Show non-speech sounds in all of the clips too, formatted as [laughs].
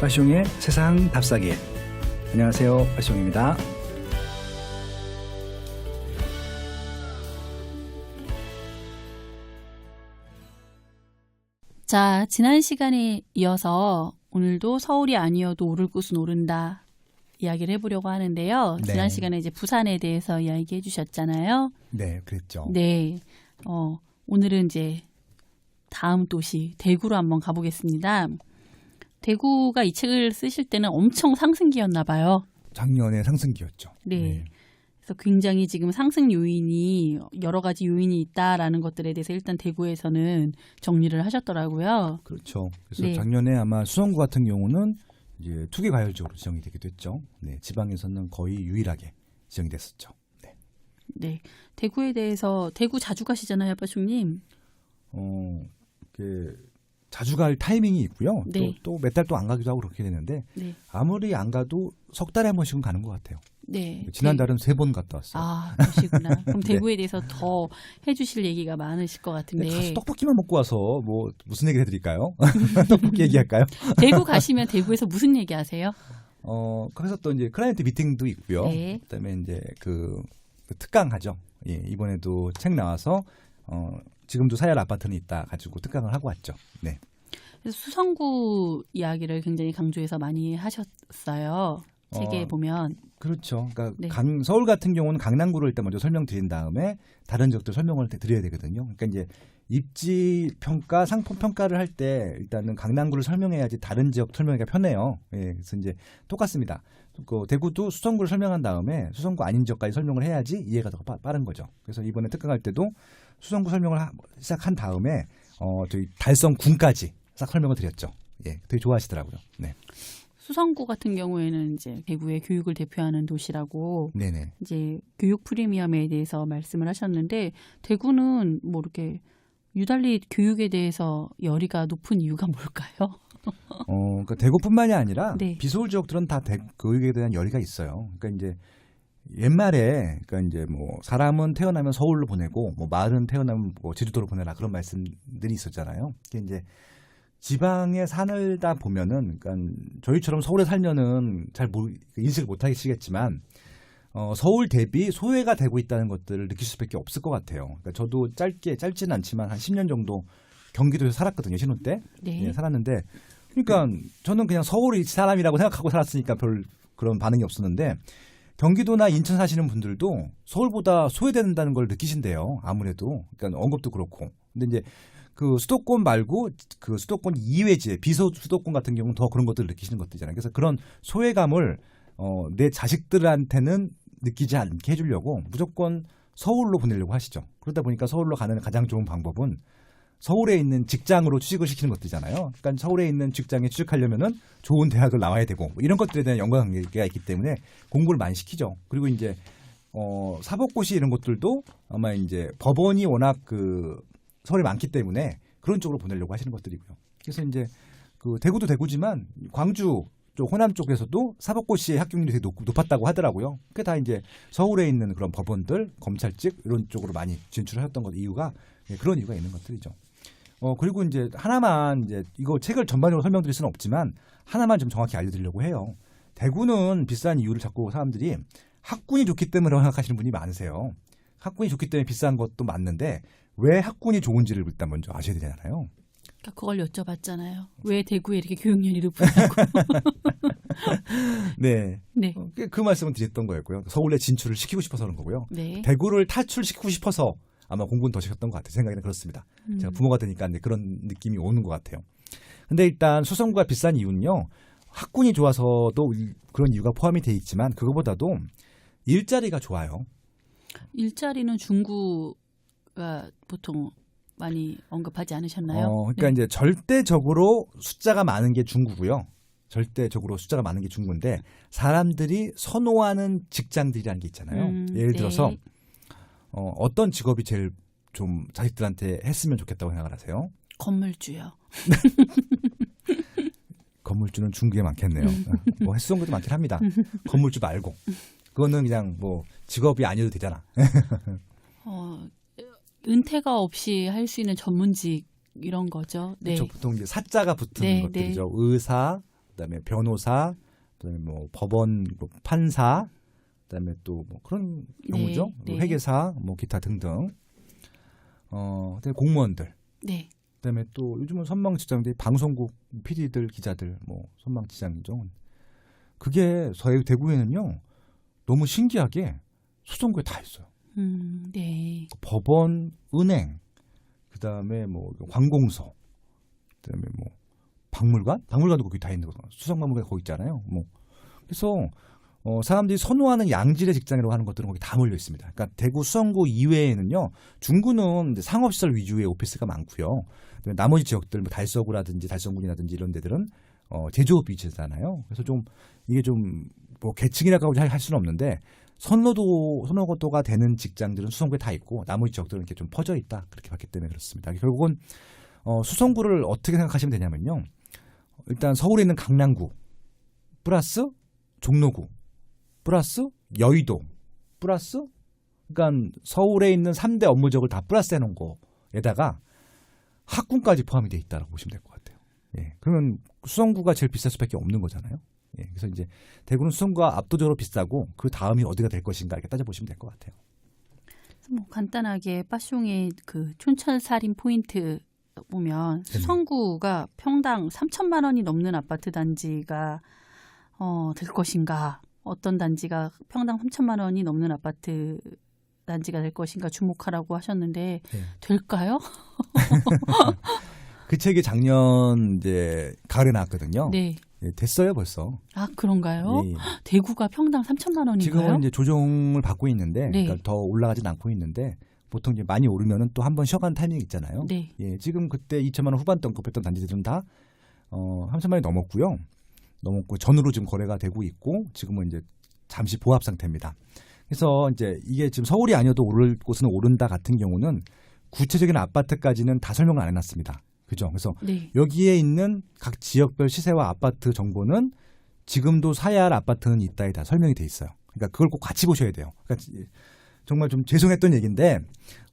빠숑의 세상 답사기. 안녕하세요. 빠숑입니다. 자, 지난 시간에 이어서 오늘도 서울이 아니어도 오를 곳은 오른다 이야기를 해보려고 하는데요. 네. 지난 시간에 이제 부산에 대해서 이야기해 주셨잖아요. 네, 그랬죠. 네. 어, 오늘은 이제 다음 도시 대구로 한번 가보겠습니다. 대구가 이 책을 쓰실 때는 엄청 상승기였나 봐요. 작년에 상승기였죠. 네. 그래서 굉장히 지금 상승 요인이 여러 가지 요인이 있다라는 것들에 대해서 일단 대구에서는 정리를 하셨더라고요. 그렇죠. 그래서 네. 작년에 아마 수성구 같은 경우는 이제 투기 과열지역으로 지정이 되기도 했죠. 네, 지방에서는 거의 유일하게 지정이 됐었죠. 네. 네. 대구에 대해서 대구 자주 가시잖아요, 빠중님. 어, 이렇게 자주 갈 타이밍이 있고요. 네. 또몇 달 또 안 가기도 하고 그렇게 되는데 네. 아무리 안 가도 석 달에 한 번씩은 가는 것 같아요. 네. 지난달은 세번 갔다 왔어요. 아, 그러시구나. [laughs] 그럼 네. 대구에 대해서 더 해주실 얘기가 많으실 것 가서 같은데. 떡볶이만 먹고 와서 뭐 무슨 얘기를 해드릴까요? [laughs] 떡볶이 얘기할까요? [laughs] 대구 가시면 대구에서 무슨 얘기 하세요? 어 그래서 또 이제 클라이언트 미팅도 있고요. 네. 그다음에 이제 그, 그 특강 하죠. 예, 이번에도 책 나와서 어 지금도 사열 아파트는 있다 가지고 특강을 하고 왔죠. 네. 수성구 이야기를 굉장히 강조해서 많이 하셨어요. 책에 어, 보면. 그렇죠. 그러니까 네. 강, 서울 같은 경우는 강남구를 일단 먼저 설명드린 다음에 다른 지역들 설명을 드- 드려야 되거든요. 그러니까 이제 입지 평가, 상품 평가를 할 때 일단은 강남구를 설명해야지 다른 지역 설명하기가 편해요. 예, 그래서 이제 똑같습니다. 그 대구도 수성구를 설명한 다음에 수성구 아닌 지역까지 설명을 해야지 이해가 더 빠, 빠른 거죠. 그래서 이번에 특강할 때도 수성구 설명을 하- 시작한 다음에 어 저희 달성군까지 싹 설명을 드렸죠. 예, 되게 좋아하시더라고요. 네, 수성구 같은 경우에는 이제 대구의 교육을 대표하는 도시라고 네네. 이제 교육 프리미엄에 대해서 말씀을 하셨는데 대구는 뭐 이렇게 유달리 교육에 대해서 열의가 높은 이유가 뭘까요? 어, 그러니까 대구뿐만이 아니라 네. 비서울 지역들은 다 대, 교육에 대한 열의가 있어요. 그러니까 이제 옛말에 그러니까 이제 뭐 사람은 태어나면 서울로 보내고 뭐 말은 태어나면 뭐 제주도로 보내라 그런 말씀들이 있었잖아요. 그게 이제 지방에 살다 보면은 그러니까 저희처럼 서울에 살면은 잘 모르, 인식을 못 하시겠지만 어, 서울 대비 소외가 되고 있다는 것들을 느낄 수밖에 없을 것 같아요. 그러니까 저도 짧게 짧지는 않지만 한 10년 정도 경기도에서 살았거든요 신혼 때. 네. 예, 살았는데 그러니까 저는 그냥 서울이 사람이라고 생각하고 살았으니까 별 그런 반응이 없었는데 경기도나 인천 사시는 분들도 서울보다 소외된다는 걸 느끼신대요. 아무래도 그러니까 언급도 그렇고. 근데 이제 그 수도권 말고 그 수도권 이외 지역 비서 수도권 같은 경우는 더 그런 것들을 느끼시는 것들이잖아요. 그래서 그런 소외감을 어, 내 자식들한테는 느끼지 않게 해주려고 무조건 서울로 보내려고 하시죠. 그러다 보니까 서울로 가는 가장 좋은 방법은 서울에 있는 직장으로 취직을 시키는 것들이잖아요. 그러니까 서울에 있는 직장에 취직하려면은 좋은 대학을 나와야 되고 뭐 이런 것들에 대한 연관관계가 있기 때문에 공부를 많이 시키죠. 그리고 이제 어 사법고시 이런 것들도 아마 이제 법원이 워낙 그 서울에 많기 때문에 그런 쪽으로 보내려고 하시는 것들이고요. 그래서 이제 그 대구도 대구지만 광주 쪽 호남 쪽에서도 사법고시의 합격률이 되게 높, 높았다고 하더라고요. 그게 다 이제 서울에 있는 그런 법원들, 검찰직 이런 쪽으로 많이 진출하셨던 것 이유가 예, 그런 이유가 있는 것들이죠. 어 그리고 이제 하나만 이제 이거 책을 전반적으로 설명드릴 수는 없지만 하나만 좀 정확히 알려드리려고 해요. 대구는 비싼 이유를 자꾸 사람들이 학군이 좋기 때문에 생각하시는 분이 많으세요. 학군이 좋기 때문에 비싼 것도 맞는데 왜 학군이 좋은지를 일단 먼저 아셔야 되잖아요. 그러니까 그걸 여쭤봤잖아요. 왜 대구에 이렇게 교육열이 높냐고. [laughs] 네, 네. 어, 그- 그 말씀을 드렸던 거였고요. 서울에 진출을 시키고 싶어서 그런 거고요. 네. 대구를 탈출시키고 싶어서 아마 공부는 더 시켰던 것 같아요. 생각에는 그렇습니다. 음. 제가 부모가 되니까 이제 그런 느낌이 오는 것 같아요. 근데 일단 수성구가 비싼 이유는요. 학군이 좋아서도 이- 그런 이유가 포함이 돼 있지만 그거보다도 일자리가 좋아요. 일자리는 중구가 보통 많이 언급하지 않으셨나요? 어, 그러니까 네. 이제 절대적으로 숫자가 많은 게 중구고요. 절대적으로 숫자가 많은 게 중구인데 사람들이 선호하는 직장들이라는 게 있잖아요. 음, 예를 네. 들어서 어, 어떤 직업이 제일 좀 자식들한테 했으면 좋겠다고 생각을 하세요? 건물주요. [laughs] 건물주는 중국에 많겠네요. 뭐 횟수원구도 많긴 합니다. 건물주 말고 그거는 그냥 뭐 직업이 아니어도 되잖아. [laughs] 어, 은퇴가 없이 할 수 있는 전문직 이런 거죠. 네. 그렇죠. 보통 이제 사자가 붙은 네, 것들이죠. 의사, 그다음에 변호사, 그다음에 뭐 법원 뭐 판사, 그다음에 또 뭐 그런 네, 경우죠. 네. 회계사, 뭐 기타 등등. 어, 그다음에 공무원들. 네. 그다음에 또 요즘은 선망 지장들이 방송국 PD들, 기자들 뭐 선망 지장이죠. 그게 저희 대구에는요 너무 신기하게 소송구에 다 있어요. 음, 네. 법원, 은행, 그다음에 뭐 관공서, 그다음에 뭐 박물관, 박물관도 거기 다 있는 거 수성박물관 거기 있잖아요. 뭐 그래서 어, 사람들이 선호하는 양질의 직장이라고 하는 것들은 거기 다 몰려 있습니다. 그러니까 대구 수성구 이외에는요, 중구는 상업시설 위주의 오피스가 많고요. 그다음에 나머지 지역들, 뭐 달서구라든지 달성군이라든지 이런 데들은 어, 제조업 위주잖아요. 그래서 좀 이게 좀 뭐 계층이라고 할 수는 없는데 선호도 선호도가 되는 직장들은 수성구에 다 있고 나머지 지역들은 이렇게 좀 퍼져 있다 그렇게 봤기 때문에 그렇습니다. 결국은 어, 수성구를 어떻게 생각하시면 되냐면요. 일단 서울에 있는 강남구 플러스 종로구 플러스 여의도 플러스 그러니까 서울에 있는 3대 업무적을 다 플러스 해놓은 거에다가 학군까지 포함이 돼 있다라고 보시면 될 것 같아요. 예. 그러면 수성구가 제일 비쌀 수밖에 없는 거잖아요. 예. 그래서 이제 대구는 수성구가 압도적으로 비싸고 그 다음이 어디가 될 것인가 이렇게 따져보시면 될 것 같아요. 뭐 간단하게 빠숑의 그 촌철살인 포인트 보면 네. 수성구가 평당 3천만 원이 넘는 아파트 단지가 어, 될 것인가? 어떤 단지가 평당 3천만 원이 넘는 아파트 단지가 될 것인가 주목하라고 하셨는데 네. 될까요? [laughs] 그 책이 작년 이제 가을에 나왔거든요. 네. 예, 됐어요 벌써. 아 그런가요? 예. 대구가 평당 3천만 원인가요? 지금은 이제 조정을 받고 있는데 네. 그러니까 더 올라가진 않고 있는데 보통 이제 많이 오르면은 또 한 번 쉬어가는 타이밍이 있잖아요. 네. 예, 지금 그때 2천만 원 후반 등급했던 단지들은 다 어, 3천만 원이 넘었고요. 넘었고 전으로 지금 거래가 되고 있고 지금은 이제 잠시 보합 상태입니다. 그래서 이제 이게 지금 서울이 아니어도 오를 곳은 오른다 같은 경우는 구체적인 아파트까지는 다 설명을 안 해놨습니다. 그죠? 그래서 네. 여기에 있는 각 지역별 시세와 아파트 정보는 지금도 사야 할 아파트는 있다에 다 설명이 돼 있어요. 그러니까 그걸 꼭 같이 보셔야 돼요. 그러니까 정말 좀 죄송했던 얘기인데,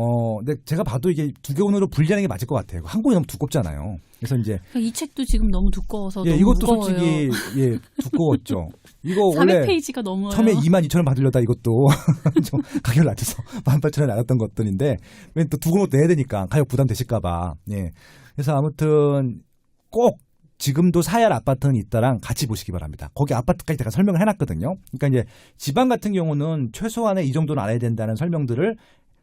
어, 근데 제가 봐도 이게 두개 오늘로 분리하는 게 맞을 것 같아요. 한 권이 너무 두껍잖아요. 그래서 이제 그러니까 이 책도 지금 너무 두꺼워서 예, 너무 이것도 무거워요. 솔직히 예 두꺼웠죠. 이거 [laughs] 원래 400페이지가 넘어요. 처음에 2만 2천 원 받으려다 이것도 [laughs] 좀 가격을 낮춰서 [laughs] 1만 8천 원에 나갔던 것들인데 왜또두 권도 내야 되니까 가격 부담 되실까봐 예 그래서 아무튼 꼭 지금도 사야 할 아파트는 있다랑 같이 보시기 바랍니다. 거기 아파트까지 제가 설명을 해놨거든요. 그러니까 이제 지방 같은 경우는 최소한의 이 정도는 알아야 된다는 설명들을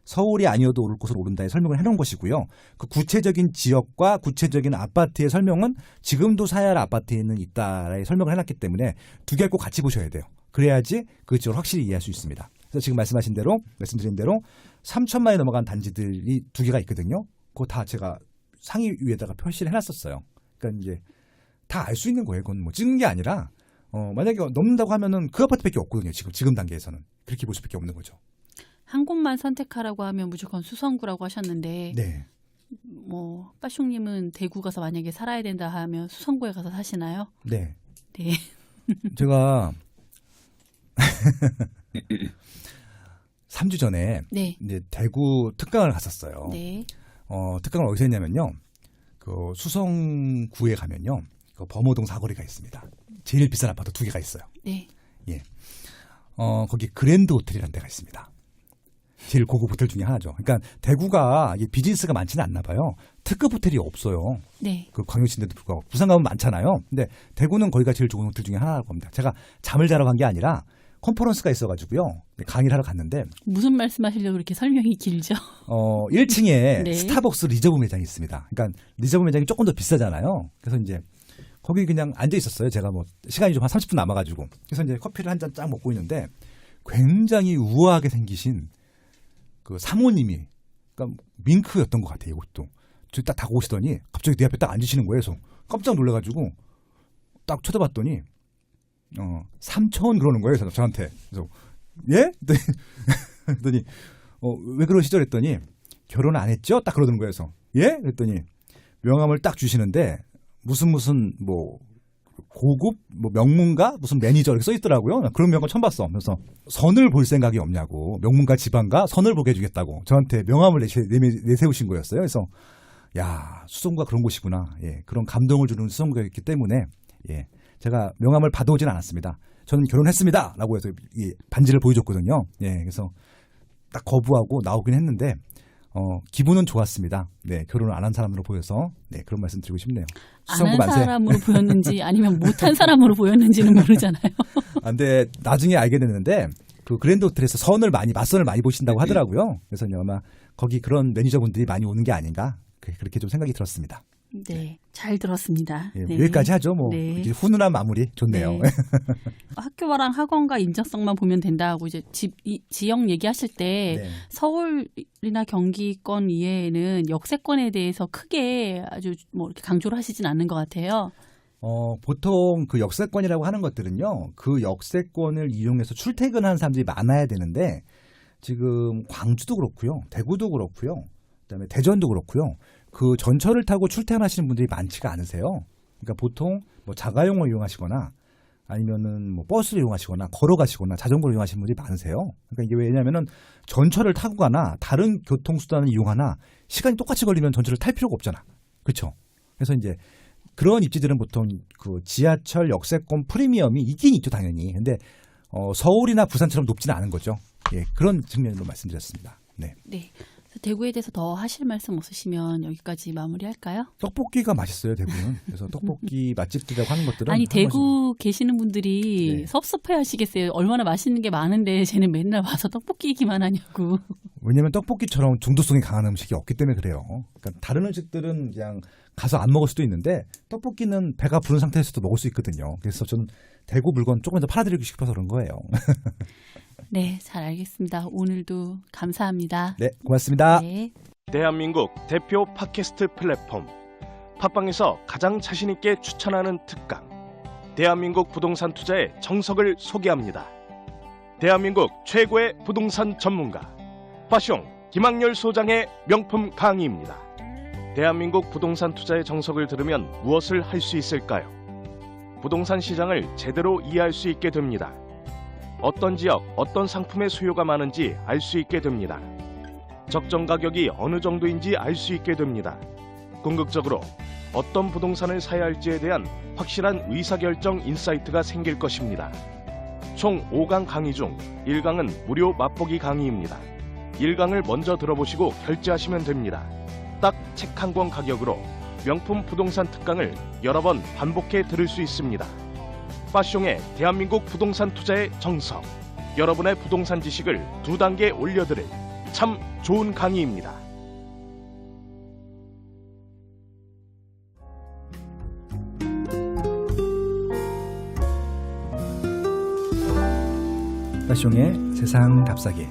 서울이 아니어도 오를 곳으로 오른다에 설명을 해놓은 것이고요. 그 구체적인 지역과 구체적인 아파트의 설명은 지금도 사야 할 아파트에는 있다라의 설명을 해놨기 때문에 두 개를 꼭 같이 보셔야 돼요. 그래야지 그 지역을 확실히 이해할 수 있습니다. 그래서 지금 말씀하신 대로 말씀드린 대로 3천만 원 넘어간 단지들이 두 개가 있거든요. 그거 다 제가 상위 위에다가 표시를 해놨었어요. 그러니까 이제 다 알 수 있는 거예요. 그건 뭐 찍은 게 아니라 어, 만약에 넘는다고 하면은 그 아파트밖에 없거든요. 지금 지금 단계에서는 그렇게 볼 수밖에 없는 거죠. 한 곳만 선택하라고 하면 무조건 수성구라고 하셨는데 네. 뭐 빠숑님은 대구 가서 만약에 살아야 된다 하면 수성구에 가서 사시나요? 네. 네. [laughs] 제가 [laughs] 3주 전에 네. 이제 대구 특강을 갔었어요. 네. 어, 특강을 어디서 했냐면요. 그 수성구에 가면요. 그 범어동 사거리가 있습니다. 제일 비싼 아파트 두 개가 있어요. 네. 어, 거기 그랜드 호텔이라는 데가 있습니다. 제일 고급 호텔 중에 하나죠. 그러니까 대구가 이게 비즈니스가 많지는 않나 봐요. 특급 호텔이 없어요. 네. 그 광역시인데도 불구하고 부산 가면 많잖아요. 근데 대구는 거기가 제일 좋은 호텔 중에 하나라고 합니다. 제가 잠을 자러 간 게 아니라 컨퍼런스가 있어가지고요. 강의를 하러 갔는데 무슨 말씀하시려고 그렇게 설명이 길죠? 어 1층에 [laughs] 네. 스타벅스 리저브 매장이 있습니다. 그러니까 리저브 매장이 조금 더 비싸잖아요. 그래서 이제 거기 그냥 앉아 있었어요. 제가 뭐 시간이 좀 한 30분 남아가지고 그래서 이제 커피를 한 잔 쫙 먹고 있는데 굉장히 우아하게 생기신 그 사모님이 그러니까 밍크였던 것 같아요. 이것도 저딱 다가오시더니 갑자기 내 앞에 딱 앉으시는 거예요. 그래서 깜짝 놀라가지고 딱 쳐다봤더니 어 3천 원 그러는 거예요. 저- 저한테 그래서 예? 그랬더니 [laughs] 어 왜 그러시죠? 그랬더니 결혼 안 했죠? 딱 그러는 거예요. 그래서 예? 그랬더니 명함을 딱 주시는데 무슨 무슨 뭐 고급 뭐 명문가 무슨 매니저 이렇게 써 있더라고요. 나 그런 명함 처음 봤어. 그래서 선을 볼 생각이 없냐고 명문가 지방가 선을 보게 해주겠다고 저한테 명함을 내세, 내세우신 거였어요. 그래서 야 수성구가 그런 곳이구나. 예 그런 감동을 주는 수성구가 있기 때문에 예 제가 명함을 받아오진 않았습니다. 저는 결혼했습니다라고 해서 이 반지를 보여줬거든요. 예, 그래서 딱 거부하고 나오긴 했는데 어, 기분은 좋았습니다. 네, 결혼을 안 한 사람으로 보여서 네, 그런 말씀 드리고 싶네요. 안 한. 사람으로 보였는지 [laughs] 아니면 못한 사람으로 보였는지는 모르잖아요. [laughs] 아, 근데 나중에 알게 됐는데 그 그랜드 호텔에서 선을 많이 맞선을 많이 보신다고 하더라고요. 그래서 아마 거기 그런 매니저분들이 많이 오는 게 아닌가 그- 그렇게 좀 생각이 들었습니다. 네, 잘 들었습니다. 예, 네. 여기까지 하죠. 뭐 네. 이제 훈훈한 마무리 좋네요. 네. [laughs] 학교랑 학원과 인적성만 보면 된다고 이제 집 이, 지역 얘기하실 때 네. 서울이나 경기권 이외에는 역세권에 대해서 크게 아주 뭐 이렇게 강조를 하시진 않는 것 같아요. 어, 보통 그 역세권이라고 하는 것들은요, 그 역세권을 이용해서 출퇴근하는 사람들이 많아야 되는데, 지금 광주도 그렇고요, 대구도 그렇고요, 그다음에 대전도 그렇고요, 그 전철을 타고 출퇴근하시는 분들이 많지가 않으세요. 그러니까 보통 뭐 자가용을 이용하시거나 아니면은 뭐 버스를 이용하시거나 걸어가시거나 자전거를 이용하시는 분들이 많으세요. 그러니까 이게 왜냐면은 전철을 타고 가나 다른 교통수단을 이용하나 시간이 똑같이 걸리면 전철을 탈 필요가 없잖아. 그렇죠? 그래서 이제 그런 입지들은 보통 그 지하철 역세권 프리미엄이 있긴 있죠 당연히. 근데 어, 서울이나 부산처럼 높지는 않은 거죠. 예, 그런 측면으로 말씀드렸습니다. 네. 네. 대구에 대해서 더 하실 말씀 없으시면 여기까지 마무리할까요? 떡볶이가 맛있어요 대구는. 그래서 떡볶이 [laughs] 맛집들이라고 하는 것들은 아니 한 번씩- 대구 계시는 분들이 네. 섭섭해하시겠어요. 얼마나 맛있는 게 많은데 쟤는 맨날 와서 떡볶이 얘기만 하냐고. [laughs] 왜냐면 떡볶이처럼 중독성이 강한 음식이 없기 때문에 그래요. 그러니까 다른 음식들은 그냥 가서 안 먹을 수도 있는데 떡볶이는 배가 부른 상태에서도 먹을 수 있거든요. 그래서 저는 대구 물건 조금 더 팔아드리고 싶어서 그런 거예요. [laughs] 네, 잘 알겠습니다. 오늘도 감사합니다. 네, 고맙습니다. 네. 대한민국 대표 팟캐스트 플랫폼 팟빵에서 가장 자신 있게 추천하는 특강 대한민국 부동산 투자의 정석을 소개합니다. 대한민국 최고의 부동산 전문가 파숑 김학렬 소장의 명품 강의입니다. 대한민국 부동산 투자의 정석을 들으면 무엇을 할 수 있을까요? 부동산 시장을 제대로 이해할 수 있게 됩니다. 어떤 지역, 어떤 상품의 수요가 많은지 알 수 있게 됩니다. 적정 가격이 어느 정도인지 알 수 있게 됩니다. 궁극적으로 어떤 부동산을 사야 할지에 대한 확실한 의사결정 인사이트가 생길 것입니다. 총 5강 강의 중 1강은 무료 맛보기 강의입니다. 1강을 먼저 들어보시고 결제하시면 됩니다. 딱 책 한 권 가격으로 명품 부동산 특강을 여러 번 반복해 들을 수 있습니다. 파숑의 대한민국 부동산 투자의 정석. 여러분의 부동산 지식을 두 단계 올려드릴 참 좋은 강의입니다. 파숑의 세상 답사기